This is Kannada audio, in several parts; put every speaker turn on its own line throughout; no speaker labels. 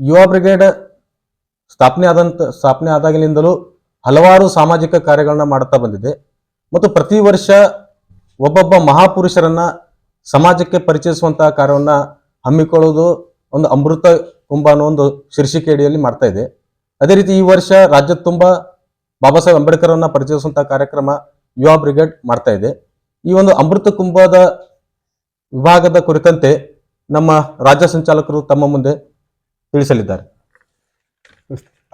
ಯುವ ಬ್ರಿಗೇಡ್ ಸ್ಥಾಪನೆ ಆದಂತ, ಸ್ಥಾಪನೆ ಆದಾಗಲಿಂದಲೂ ಹಲವಾರು ಸಾಮಾಜಿಕ ಕಾರ್ಯಗಳನ್ನ ಮಾಡುತ್ತಾ ಬಂದಿದೆ. ಮತ್ತು ಪ್ರತಿ ವರ್ಷ ಒಬ್ಬೊಬ್ಬ ಮಹಾಪುರುಷರನ್ನ ಸಮಾಜಕ್ಕೆ ಪರಿಚಯಿಸುವಂತಹ ಕಾರ್ಯವನ್ನ ಹಮ್ಮಿಕೊಳ್ಳುವುದು ಒಂದು ಅಮೃತ ಕುಂಭ ಅನ್ನೋ ಒಂದು ಶೀರ್ಷಿಕೆಯಡಿಯಲ್ಲಿ ಮಾಡ್ತಾ ಇದೆ. ಅದೇ ರೀತಿ ಈ ವರ್ಷ ರಾಜ್ಯದ ತುಂಬ ಬಾಬಾ ಸಾಹೇಬ್ ಅಂಬೇಡ್ಕರ್ ಅವರನ್ನ ಪರಿಚಯಿಸುವಂತಹ ಕಾರ್ಯಕ್ರಮ ಯುವ ಬ್ರಿಗೇಡ್ ಮಾಡ್ತಾ ಇದೆ. ಈ ಒಂದು ಅಮೃತ ಕುಂಭದ ವಿಭಾಗದ ಕುರಿತಂತೆ ನಮ್ಮ ರಾಜ್ಯ ಸಂಚಾಲಕರು ತಮ್ಮ ಮುಂದೆ ತಿಳಿಸಲಿದ್ದಾರೆ.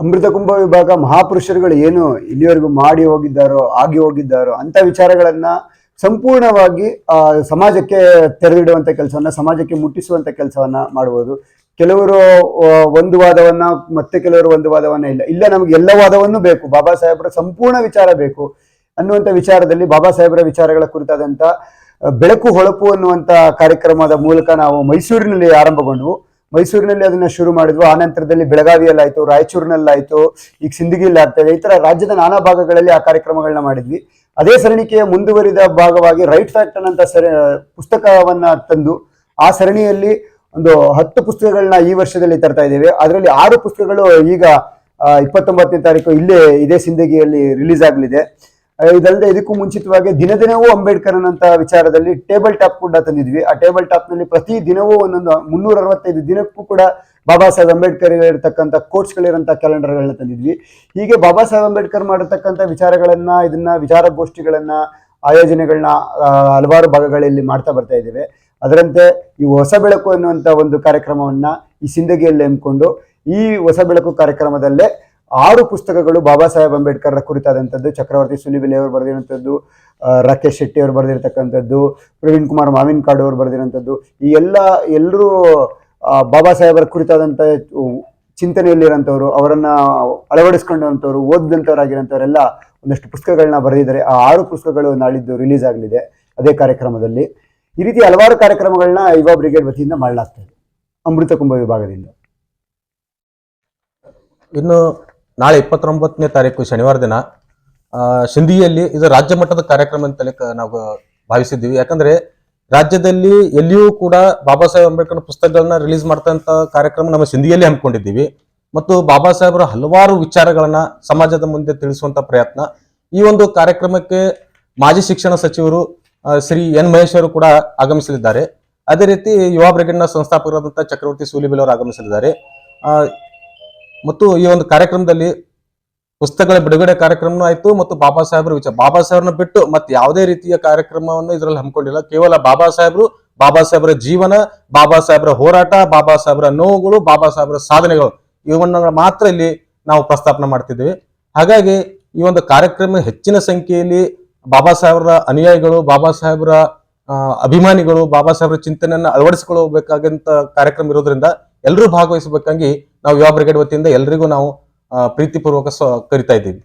ಅಮೃತ ಕುಂಭ ವಿಭಾಗ ಮಹಾಪುರುಷರುಗಳು ಏನು ಇಲ್ಲಿವರೆಗೂ ಮಾಡಿ ಹೋಗಿದ್ದಾರೋ ಆಗಿ ಹೋಗಿದ್ದಾರೋ ಅಂತ ವಿಚಾರಗಳನ್ನ ಸಂಪೂರ್ಣವಾಗಿ ಆ, ಸಮಾಜಕ್ಕೆ ತೆರೆದಿಡುವಂತ ಕೆಲಸವನ್ನ ಸಮಾಜಕ್ಕೆ ಮುಟ್ಟಿಸುವಂತ ಕೆಲಸವನ್ನ ಮಾಡಬಹುದು ಕೆಲವರು ಒಂದು ವಾದವನ್ನ ಮತ್ತೆ ಕೆಲವರು ಒಂದು ವಾದವನ್ನ ಇಲ್ಲ. ಇಲ್ಲ ನಮಗೆ ಎಲ್ಲ ವಾದವನ್ನು ಬೇಕು. ಬಾಬಾ ಸಾಹೇಬರ ಸಂಪೂರ್ಣ ವಿಚಾರ ಬೇಕು ಅನ್ನುವಂಥ ವಿಚಾರದಲ್ಲಿ ಬಾಬಾ ಸಾಹೇಬರ ವಿಚಾರಗಳ ಕುರಿತಾದಂತ ಬೆಳಕು ಹೊಳಪು ಅನ್ನುವಂತ ಕಾರ್ಯಕ್ರಮದ ಮೂಲಕ ನಾವು ಮೈಸೂರಿನಲ್ಲಿ ಆರಂಭಗೊಂಡವು. ಮೈಸೂರಿನಲ್ಲಿ ಅದನ್ನ ಶುರು ಮಾಡಿದ್ವು. ಆ ನಂತರದಲ್ಲಿ ಬೆಳಗಾವಿಯಲ್ಲಾಯ್ತು, ರಾಯಚೂರಿನಲ್ಲಾಯ್ತು, ಈಗ ಸಿಂದಗಿಯಲ್ಲಿ ಆಗ್ತಾ ಇದೆ. ಈ ತರ ರಾಜ್ಯದ ನಾನಾ ಭಾಗಗಳಲ್ಲಿ ಆ ಕಾರ್ಯಕ್ರಮಗಳನ್ನ ಮಾಡಿದ್ವಿ. ಅದೇ ಸರಣಿಕೆಯ ಮುಂದುವರಿದ ಭಾಗವಾಗಿ ರೈಟ್ ಫ್ಯಾಕ್ಟ್ ಅನ್ನಂತ ಸರ, ಪುಸ್ತಕವನ್ನ ತಂದು, ಆ ಸರಣಿಯಲ್ಲಿ ಒಂದು ಹತ್ತು ಪುಸ್ತಕಗಳನ್ನ ಈ ವರ್ಷದಲ್ಲಿ ತರ್ತಾ ಇದ್ದೇವೆ. ಅದರಲ್ಲಿ ಆರು ಪುಸ್ತಕಗಳು ಈಗ ಇಪ್ಪತ್ತೊಂಬತ್ತನೇ ತಾರೀಕು ಇಲ್ಲೇ, ಇದೇ ಸಿಂದಗಿಯಲ್ಲಿ ರಿಲೀಸ್ ಆಗಲಿದೆ. ಇದಲ್ಲದೆ ಇದಕ್ಕೂ ಮುಂಚಿತವಾಗಿ ದಿನ ದಿನವೂ ಅಂಬೇಡ್ಕರ್ ಅನ್ನಂತ ವಿಚಾರದಲ್ಲಿ ಟೇಬಲ್ ಟಾಪ್ ಕೂಡ ತಂದಿದ್ವಿ. ಆ ಟೇಬಲ್ ಟಾಪ್ನಲ್ಲಿ ಪ್ರತಿ ದಿನವೂ ಒಂದೊಂದು ಮುನ್ನೂರ ಅರವತ್ತೈದು ದಿನಕ್ಕೂ ಕೂಡ ಬಾಬಾ ಸಾಹೇಬ್ ಅಂಬೇಡ್ಕರ್ ಇರತಕ್ಕಂಥ ಕ್ಯಾಲೆಂಡರ್ ಕ್ಯಾಲೆಂಡರ್ಗಳನ್ನ ತಂದಿದ್ವಿ. ಹೀಗೆ ಬಾಬಾ ಸಾಹೇಬ್ ಅಂಬೇಡ್ಕರ್ ಮಾಡಿರ್ತಕ್ಕಂಥ ವಿಚಾರಗಳನ್ನ, ಇದನ್ನ ವಿಚಾರಗೋಷ್ಠಿಗಳನ್ನ ಆಯೋಜನೆಗಳನ್ನ ಹಲವಾರು ಭಾಗಗಳಲ್ಲಿ ಮಾಡ್ತಾ ಬರ್ತಾ ಇದ್ದೇವೆ. ಅದರಂತೆ ಈ ಹೊಸ ಬೆಳಕು ಅನ್ನುವಂಥ ಒಂದು ಕಾರ್ಯಕ್ರಮವನ್ನ ಈ ಸಿಂದಗಿಯಲ್ಲಿ ಹಮ್ಮಿಕೊಂಡು ಈ ಹೊಸ ಬೆಳಕು ಕಾರ್ಯಕ್ರಮದಲ್ಲೇ ಆರು ಪುಸ್ತಕಗಳು ಬಾಬಾ ಸಾಹೇಬ್ ಅಂಬೇಡ್ಕರ್ ಕುರಿತಾದಂಥದ್ದು, ಚಕ್ರವರ್ತಿ ಸುಲಿಬೆಲೆ ಅವರು ಬರೆದಿರುವಂಥದ್ದು ರಾಕೇಶ್ ಶೆಟ್ಟಿ ಅವರು ಬರೆದಿರ್ತಕ್ಕಂಥದ್ದು, ಪ್ರವೀಣ್ ಕುಮಾರ್ ಮಾವಿನಕಾಡು ಅವರು ಬರೆದಿರುವಂಥದ್ದು, ಈ ಎಲ್ಲ ಎಲ್ಲರೂ ಬಾಬಾ ಸಾಹೇಬರ ಕುರಿತಾದಂಥ ಚಿಂತನೆಯಲ್ಲಿರೋಂಥವ್ರು ಅವರನ್ನ ಅಳವಡಿಸ್ಕೊಂಡಂಥವ್ರು ಓದಿದಂಥವರಾಗಿರೋಂಥವರೆಲ್ಲ ಒಂದಷ್ಟು ಪುಸ್ತಕಗಳನ್ನ ಬರೆದಿದ್ದಾರೆ. ಆ ಆರು ಪುಸ್ತಕಗಳು ನಾಳಿದ್ದು ರಿಲೀಸ್ ಆಗಲಿದೆ ಅದೇ ಕಾರ್ಯಕ್ರಮದಲ್ಲಿ. ಈ ರೀತಿ ಹಲವಾರು ಕಾರ್ಯಕ್ರಮಗಳನ್ನ ಯುವ ಬ್ರಿಗೇಡ್ ವತಿಯಿಂದ ಮಾಡಲಾಗ್ತಾ ಇದೆ, ಅಮೃತ ಕುಂಭ ವಿಭಾಗದಿಂದ.
ಇನ್ನು ನಾಳೆ ಇಪ್ಪತ್ತೊಂಬತ್ತನೇ ತಾರೀಕು ಶನಿವಾರ ದಿನ ಸಿಂಧಿಯಲ್ಲಿ ಇದು ರಾಜ್ಯ ಮಟ್ಟದ ಕಾರ್ಯಕ್ರಮ ಅಂತಲೇ ನಾವು ಭಾವಿಸಿದ್ದೀವಿ. ಯಾಕಂದ್ರೆ ರಾಜ್ಯದಲ್ಲಿ ಎಲ್ಲಿಯೂ ಕೂಡ ಬಾಬಾ ಸಾಹೇಬ್ ಅಂಬೇಡ್ಕರ್ ಪುಸ್ತಕಗಳನ್ನ ರಿಲೀಸ್ ಮಾಡ್ತಂತ ಕಾರ್ಯಕ್ರಮ ನಮ್ಮ ಸಿಂಧಿಯಲ್ಲಿ ಹಮ್ಮಿಕೊಂಡಿದ್ದೀವಿ. ಮತ್ತು ಬಾಬಾ ಸಾಹೇಬರ ಹಲವಾರು ವಿಚಾರಗಳನ್ನ ಸಮಾಜದ ಮುಂದೆ ತಿಳಿಸುವಂತ ಪ್ರಯತ್ನ. ಈ ಒಂದು ಕಾರ್ಯಕ್ರಮಕ್ಕೆ ಮಾಜಿ ಶಿಕ್ಷಣ ಸಚಿವರು ಶ್ರೀ ಎನ್ ಮಹೇಶ್ ಅವರು ಕೂಡ ಆಗಮಿಸಲಿದ್ದಾರೆ. ಅದೇ ರೀತಿ ಯುವ ಬ್ರಿಗೇಡ್ನ ಸಂಸ್ಥಾಪಕರಾದಂತಹ ಚಕ್ರವರ್ತಿ ಸೂಲಿಬೆಲ್ ಅವರು ಆಗಮಿಸಲಿದ್ದಾರೆ. ಮತ್ತು ಈ ಒಂದು ಕಾರ್ಯಕ್ರಮದಲ್ಲಿ ಪುಸ್ತಕಗಳ ಬಿಡುಗಡೆ ಕಾರ್ಯಕ್ರಮನೂ ಆಯಿತು ಮತ್ತು ಬಾಬಾ ಸಾಹೇಬ್ರ ವಿಚಾರ. ಬಾಬಾ ಸಾಹೇಬ್ರನ್ನ ಬಿಟ್ಟು ಮತ್ತೆ ಯಾವುದೇ ರೀತಿಯ ಕಾರ್ಯಕ್ರಮವನ್ನು ಇದರಲ್ಲಿ ಹಮ್ಮಿಕೊಂಡಿಲ್ಲ. ಕೇವಲ ಬಾಬಾ ಸಾಹೇಬ್ರು, ಬಾಬಾ ಸಾಹೇಬ್ರ ಜೀವನ, ಬಾಬಾ ಸಾಹೇಬ್ರ ಹೋರಾಟ, ಬಾಬಾ ಸಾಹೇಬ್ರ ನೋವುಗಳು, ಬಾಬಾ ಸಾಹೇಬ್ರ ಸಾಧನೆಗಳು ಇವನ್ನ ಮಾತ್ರ ಇಲ್ಲಿ ನಾವು ಪ್ರಸ್ತಾಪನೆ ಮಾಡ್ತಿದ್ದೀವಿ. ಹಾಗಾಗಿ ಈ ಒಂದು ಕಾರ್ಯಕ್ರಮ ಹೆಚ್ಚಿನ ಸಂಖ್ಯೆಯಲ್ಲಿ ಬಾಬಾ ಸಾಹೇಬ್ರ ಅನುಯಾಯಿಗಳು, ಬಾಬಾ ಸಾಹೇಬ್ರ ಅಭಿಮಾನಿಗಳು, ಬಾಬಾ ಸಾಹೇಬ್ರ ಚಿಂತನೆಯನ್ನು ಅಳವಡಿಸಿಕೊಳ್ಳಬೇಕಾದಂತ ಕಾರ್ಯಕ್ರಮ ಇರೋದ್ರಿಂದ ಎಲ್ಲರೂ ಭಾಗವಹಿಸಬೇಕಾಗಿ ನಾವು ಯುವ ಬ್ರಿಗೇಡ್ ವತಿಯಿಂದ ಎಲ್ರಿಗೂ ನಾವು ಪ್ರೀತಿಪೂರ್ವಕ ಸ್ವ ಕರಿತಾ ಇದ್ದೀವಿ.